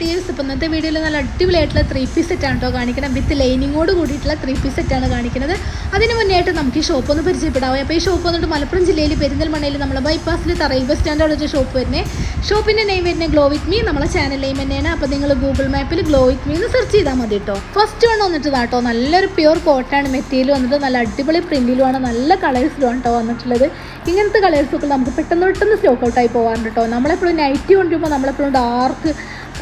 Dears ഇപ്പം ഇന്നത്തെ വീഡിയോയിൽ നല്ല അടിപൊളിയായിട്ടുള്ള ത്രീ പീസ് ആണ് കേട്ടോ കാണിക്കുന്നത്. വിത്ത് ലൈനിങ്ങോട് കൂടിയിട്ടുള്ള ത്രീ പീസ് ആണ് കാണിക്കുന്നത്. അതിന് മുന്നേ ആയിട്ട് നമുക്ക് ഈ ഷോപ്പ് ഒന്ന് പരിചയപ്പെടാവും. അപ്പോൾ ഈ ഷോപ്പ് വന്നിട്ട് മലപ്പുറം ജില്ലയിൽ പെരിന്തൽമണ്ണയിൽ നമ്മളെ ബൈപ്പാസിൽ തറയിൽ ബസ് സ്റ്റാൻഡുള്ള ഷോപ്പ് വരുന്നത് ഷോപ്പിന്റെ നെയിം വരുന്നത് ഗ്ലോ വിത്ത് മീ നമ്മളെ ചാനൽ നെയിം തന്നെയാണ്. അപ്പോൾ നിങ്ങൾ ഗൂഗിൾ മാപ്പിൽ ഗ്ലോ വിത്ത് മീ എന്ന് സെർച്ച് ചെയ്താൽ മതി കേട്ടോ ഫസ്റ്റ് വൺ വന്നിട്ട് കേട്ടോ നല്ലൊരു പ്യുർ കോട്ടാണ് മെറ്റീരിയൽ വന്നിട്ട് നല്ല അടിപൊളി പ്രിന്റിലുമാണ് നല്ല കളേഴ്സിലുമാണ് കേട്ടോ വന്നിട്ടുള്ളത്. ഇങ്ങനത്തെ കളേഴ്സൊക്കെ നമുക്ക് പെട്ടെന്ന് പെട്ടെന്ന് സ്റ്റോക്ക് ഔട്ടായി പോകാറുണ്ട് കേട്ടോ നമ്മളെപ്പോഴും നൈറ്റി കൊണ്ടുവരുമ്പോൾ നമ്മളെപ്പോഴും ഡാർക്ക്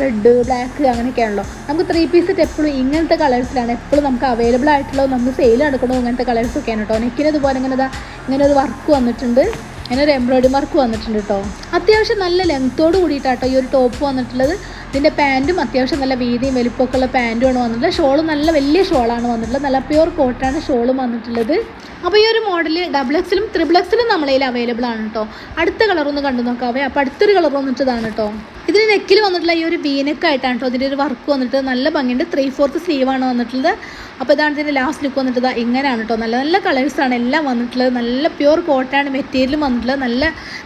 റെഡ് ബ്ലാക്ക് അങ്ങനെയൊക്കെയാണല്ലോ. നമുക്ക് ത്രീ പീസ് സെറ്റ് എപ്പോഴും ഇങ്ങനത്തെ കളേഴ്സിലാണ് എപ്പോഴും നമുക്ക് അവൈലബിൾ ആയിട്ടുള്ളത് നമ്മൾ സെയിൽ നടക്കണോ ഇങ്ങനത്തെ കളേഴ്സൊക്കെയാണ് കേട്ടോ നെക്കിന് ഇതുപോലെ ഇങ്ങനെ ഇങ്ങനെ ഒരു വർക്ക് വന്നിട്ടുണ്ട്. ഇങ്ങനെ ഒരു എംബ്രോയിഡറി വർക്ക് വന്നിട്ടുണ്ട് കേട്ടോ അത്യാവശ്യം നല്ല ലെങ്ത്തോട് കൂടിയിട്ടാട്ടോ ഈ ഒരു ടോപ്പ് വന്നിട്ടുള്ളത്. ഇതിന്റെ പാന്റും അത്യാവശ്യം നല്ല വീതിയും വലിപ്പമൊക്കെ ഉള്ള പാന്റുമാണ് വന്നിട്ടുള്ളത്. ഷോളും നല്ല വലിയ ഷോളാണ് വന്നിട്ടുള്ളത്. നല്ല പ്യുവർ കോട്ടാണ് ഷോളും വന്നിട്ടുള്ളത്. അപ്പോൾ ഈ ഒരു മോഡൽ ഡബിൾ എക്സിലും ത്രിബിൾ എക്സിലും നമ്മളതിൽ അവൈലബിൾ ആണ് കേട്ടോ അടുത്ത കളറൊന്ന് കണ്ടു നോക്കാവേ. അപ്പോൾ അടുത്തൊരു കളർ വന്നിട്ടതാണ് കേട്ടോ ഇതിന് നെക്കിൽ വന്നിട്ടുള്ള ഈ ഒരു വീനക്കായിട്ടാണ് കേട്ടോ അതിന്റെ ഒരു വർക്ക് വന്നിട്ട് നല്ല ഭംഗിയുണ്ട്. ത്രീ ഫോർത്ത് ആണ് വന്നിട്ടുള്ളത്. അപ്പോൾ ഇതാണ് ഇതിന്റെ ലാസ്റ്റ് ലുക്ക് വന്നിട്ട് ഇങ്ങനെയാണ് കേട്ടോ. നല്ല നല്ല കളേഴ്സാണ് എല്ലാം വന്നിട്ടുള്ളത്. നല്ല പ്യുർ കോട്ടാണ് മെറ്റീരിയലും വന്നിട്ടുള്ളത്. നല്ല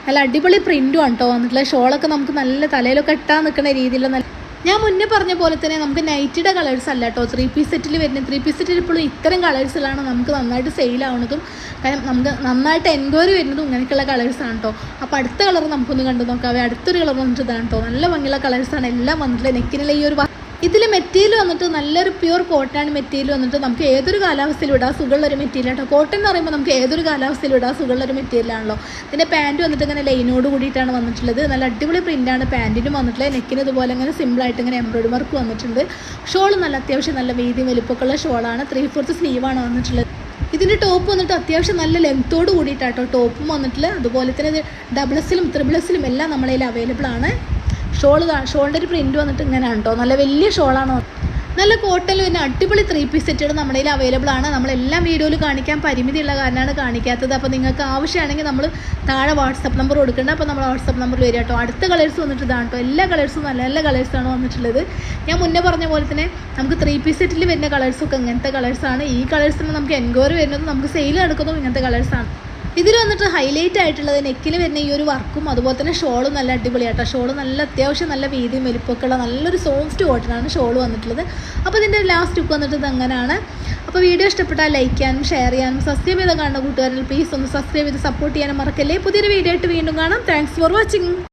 നല്ല അടിപൊളി പ്രിന്റും ആണ് കേട്ടോ വന്നിട്ടുള്ളത്. ഷോളൊക്കെ നമുക്ക് നല്ല തലയിലൊക്കെ ഇട്ടാൻ നിൽക്കുന്ന രീതിയിലുള്ള നല്ല ഞാൻ മുന്നേ പറഞ്ഞ പോലെ തന്നെ നമുക്ക് നൈറ്റിയുടെ കളേഴ്സ് അല്ല കേട്ടോ ത്രീ പീസ് സെറ്റിൽ വരുന്ന ത്രീ പീസ് സെറ്റിൽ ഇപ്പോഴും ഇത്തരം കളേഴ്സിലാണ് നമുക്ക് നന്നായിട്ട് സെയിൽ ആവുന്നതും കാരണം നമുക്ക് നന്നായിട്ട് എൻക്വയറി വരുന്നതും ഇങ്ങനെയൊക്കെയുള്ള കളേഴ്സാണ് കേട്ടോ അപ്പോൾ അടുത്ത കളർ നമുക്കൊന്ന് കണ്ടു നോക്കാവേ അടുത്തൊരു കളർ വന്നിട്ട് ഇതാണ് കേട്ടോ നല്ല ഭംഗിയുള്ള കളേഴ്സാണ് എല്ലാം വന്നിട്ടുള്ളത് നെക്കിനുള്ള ഈ ഒരു ഇതിൽ മെറ്റീരിയൽ വന്നിട്ട് നല്ലൊരു പ്യുർ കോട്ടൺ മെറ്റീരിയൽ വന്നിട്ട് നമുക്ക് ഏതൊരു കാലാവസ്ഥയിലും ഇടാൻ സുഖമുള്ള ഒരു മെറ്റീരിയൽ കേട്ടോ. കോട്ടൺ എന്ന് പറയുമ്പോൾ നമുക്ക് ഏതൊരു കാലാവസ്ഥയിലും ഇടാൻ സുഖമുള്ള ഒരു മെറ്റീരിയൽ ആണല്ലോ. ഇതിന്റെ പാന്റ് വന്നിട്ട് ഇങ്ങനെ ലൈനോട് കൂടിയിട്ടാണ് വന്നിട്ടുള്ളത്. നല്ല അടിപൊളി പ്രിന്റാണ് പാന്റിനും വന്നിട്ടുള്ളത്. നെക്കിന് ഇതുപോലെ ഇങ്ങനെ സിമ്പിളായിട്ട് ഇങ്ങനെ എംബ്രോയിഡറി വർക്ക് വന്നിട്ടുണ്ട്. ഷോൾ നല്ല അത്യാവശ്യം നല്ല വീതി വലിപ്പമൊക്കെയുള്ള ഷോളാണ് ത്രീ ഫോർത്ത് സ്ലീവാണ് വന്നിട്ടുള്ളത്. ഇതിന്റെ ടോപ്പ് വന്നിട്ട് അത്യാവശ്യം നല്ല ലെങ്ത്തോട് കൂടിയിട്ടാട്ടോ ടോപ്പും വന്നിട്ടുള്ളത്. അതുപോലെ തന്നെ ഡബിൾ എസിലും ത്രിബിൾ എസിലും എല്ലാം നമ്മളതിൽ അവൈലബിൾ ആണ്. ഷോൾ ഷോളിന്റെ ഒരു പ്രിന്റ് വന്നിട്ട് ഇങ്ങനെയാണ് കേട്ടോ നല്ല വലിയ ഷോളാണ്. നല്ല കോട്ടൽ പിന്നെ അടിപൊളി ത്രീ പീസ് സെറ്റുകൾ നമ്മുടെ കയ്യിൽ അവൈലബിൾ ആണ്. നമ്മളെല്ലാം വീഡിയോയിൽ കാണിക്കാൻ പരിമിതിയുള്ള കാരണമാണ് കാണിക്കാത്തത്. അപ്പോൾ നിങ്ങൾക്ക് ആവശ്യമാണെങ്കിൽ നമ്മൾ താഴെ വാട്സപ്പ് നമ്പർ കൊടുക്കേണ്ട. അപ്പോൾ നമ്മൾ വാട്സപ്പ് നമ്പർ വരിക കേട്ടോ അടുത്ത കളേഴ്സ് വന്നിട്ട് ഇതാണ് കേട്ടോ എല്ലാ കളേഴ്സും നല്ല നല്ല കളേഴ്സാണ് വന്നിട്ടുള്ളത്. ഞാൻ മുന്നേ പറഞ്ഞ പോലെ തന്നെ നമുക്ക് ത്രീ പീസ് സെറ്റിൽ വരുന്ന കളേഴ്സൊക്കെ ഇങ്ങനത്തെ കളേഴ്സാണ് ഈ കളേഴ്സിന് നമുക്ക് എൻക്വയറി വരുന്നതും നമുക്ക് സെയിൽ നടക്കുന്നതും ഇങ്ങനത്തെ കളേഴ്സാണ് ഇതിൽ വന്നിട്ട് ഹൈലൈറ്റ് ആയിട്ടുള്ളത് നെക്കിൽ വരുന്ന ഈ ഒരു വർക്കും അതുപോലെ തന്നെ ഷോളും നല്ല അടിപൊളിയാട്ടോ ഷോൾ നല്ല അത്യാവശ്യം നല്ല വീതിയും വലിപ്പമൊക്കെ ഉള്ള നല്ലൊരു സോഫ്റ്റ് കോട്ടനാണ് ഷോൾ വന്നിട്ടുള്ളത്. അപ്പോൾ ഇതിന്റെ ലാസ്റ്റ് ലുക്ക് വന്നിട്ട് ഇത് അങ്ങനെയാണ്. അപ്പോൾ വീഡിയോ ഇഷ്ടപ്പെട്ടാൽ ലൈക്ക് ചെയ്യാനും ഷെയർ ചെയ്യാനും സബ്സ്ക്രൈബ് ചെയ്ത് കാണുന്ന കൂട്ടുകാരിൽ പ്ലീസ് ഒന്ന് സബ്സ്ക്രൈബ് ചെയ്ത് സപ്പോർട്ട് ചെയ്യാനും മറക്കല്ലേ. പുതിയൊരു വീഡിയോ ആയിട്ട് വീണ്ടും കാണാം. Thanks for watching